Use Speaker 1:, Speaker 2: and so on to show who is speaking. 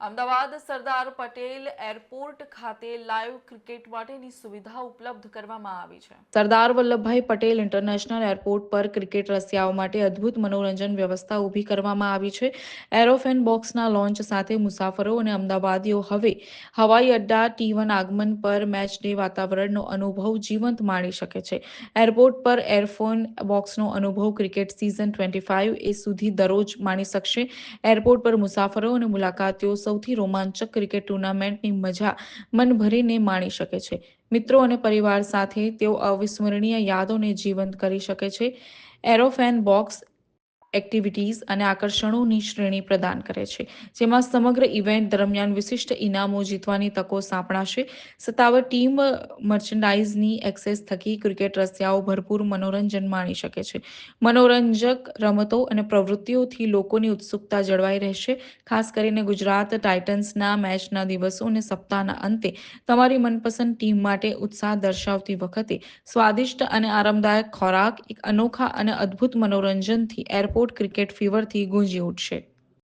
Speaker 1: Ahmedabad Sardar Patel airport ખાતે live cricket માટેની સુવિધા ઉપલબ્ધ કરવામાં આવી છે. સરદાર વલ્લભભાઈ પટેલ ઇન્ટરનેશનલ એરપોર્ટ પર ક્રિકેટ રસિયાઓ માટે અદ્ભુત મનોરંજન વ્યવસ્થા ઊભી કરવામાં આવી છે. એરોફેન બોક્સના લોન્ચ સાથે મુસાફરો અને અમદાવાદીઓ હવે હવાઈ અડ્ડા ટી વન આગમન પર મેચ ડે વાતાવરણનો અનુભવ જીવંત માણી શકે છે. એરપોર્ટ પર એરફોન બોક્સનો અનુભવ ક્રિકેટ સિઝન ટ્વેન્ટી ફાઇવ એ સુધી દરરોજ માણી શકશે. એરપોર્ટ પર મુસાફરો અને મુલાકાતીઓ સૌથી રોમાંચક ક્રિકેટ ટુર્નામેન્ટની મજા મન ભરીને માણી શકે છે. મિત્રો અને પરિવાર સાથે તેઓ અવિસ્મરણીય યાદોને જીવંત કરી શકે છે. એરોફેન બોક્સ એક્ટિવિટીઝ અને આકર્ષણોની શ્રેણી પ્રદાન કરે છે, જેમાં સમગ્ર ઇવેન્ટ દરમિયાન વિશિષ્ટ ઇનામો જીતવાની તકો સાંપડાશે. સત્તાવાર ટીમ મર્ચેન્ડાઇઝની એક્સેસ થકી ક્રિકેટ રસિયાઓ ભરપૂર મનોરંજન માણી શકે છે. મનોરંજક રમતો અને પ્રવૃત્તિઓથી લોકોની ઉત્સુકતા જળવાઈ રહેશે. ખાસ કરીને ગુજરાત ટાઇટન્સના મેચના દિવસો અને સપ્તાહના અંતે તમારી મનપસંદ ટીમ માટે ઉત્સાહ દર્શાવતી વખતે સ્વાદિષ્ટ અને આરામદાયક ખોરાક, એક અનોખા અને અદ્ભુત મનોરંજનથી એરપોર્ટ ક્રિકેટ ફીવરથી ગુંજી ઉઠશે.